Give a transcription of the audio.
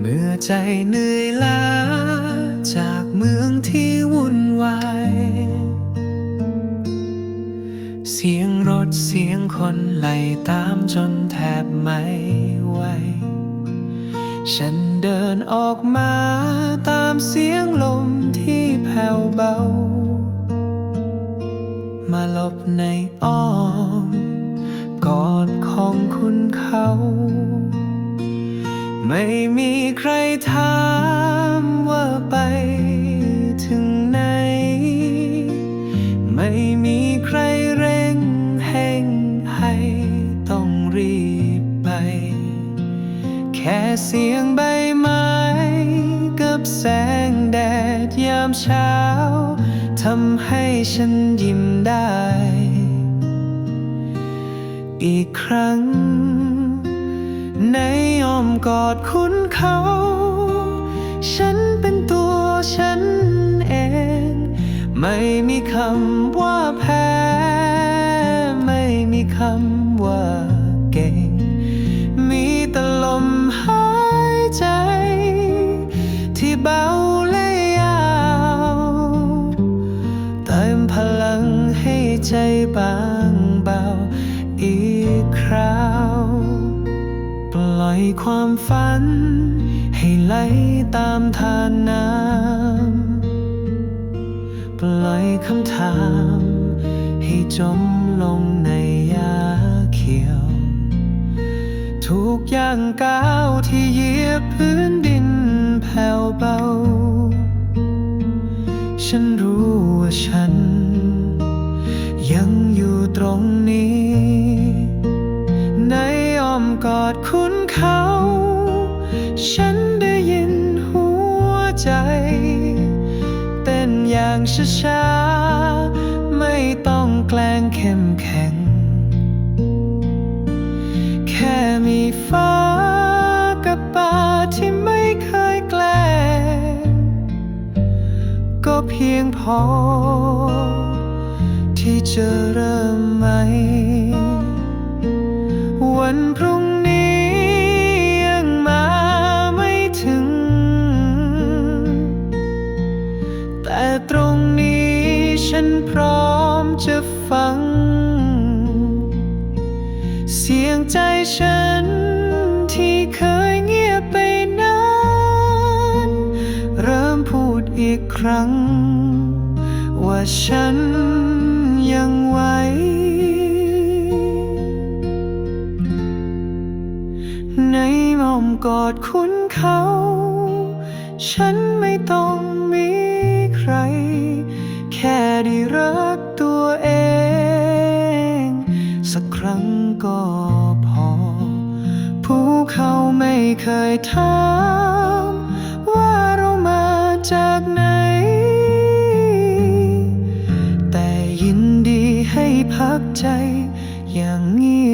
เมื่อใจเหนื่อยล้าจากเมืองที่วุ่นวาย เสียงรถเสียงคนไล่ตามจนแทบไม่ไหว ฉันเดินออกมาตามเสียงลมที่แผ่วเบา มาหลบในอ้อมกอดของคุณเขา ไม่มีใครถามว่าไปถึงไหน ไม่มีใครเร่งแห่งให้ต้องรีบไป แค่เสียงใบไม้กับแสงแดดยามเช้าทำให้ฉันยิ้มได้ อีกครั้ง ในอ้อมกอดคุณเขา ฉันเป็นตัวฉันเอง ไม่มีคำว่าแพ้ ไม่มีคำว่าเก่ง มีแต่ลมหายใจ ที่เบาและยาวเติมพลังให้ใจบางเบาอีกคราว ความฝัน ให้ไหลตามทานน้ำปล่อยคำถาม ให้จมลงในยาเขียว ทุกอย่างก้าวที่เหยียบพื้นดิ ใจ เต้นอย่างช้าๆ ไม่ต้องแกล้งเข้มแข็ง แค่มีฟ้ากับป่าที่ไม่เคยแกล้ง ก็เพียงพอ ที่จะเริ่มใหม่วันพรุ่ง ต่ตรงนี้ฉันพร้อมจะฟัง เสียงใจฉันที่เคยเงียบไปนาน เริ่มพูดอีกครั้ง ว่าฉันยังไหวในอ้อมกอดคุณเขา ฉันไม่ต้อง ก็พอผู้เขาไม่เคยถามว่าเรามาจากไหน แต่ยินดีให้พักใจอย่างนี้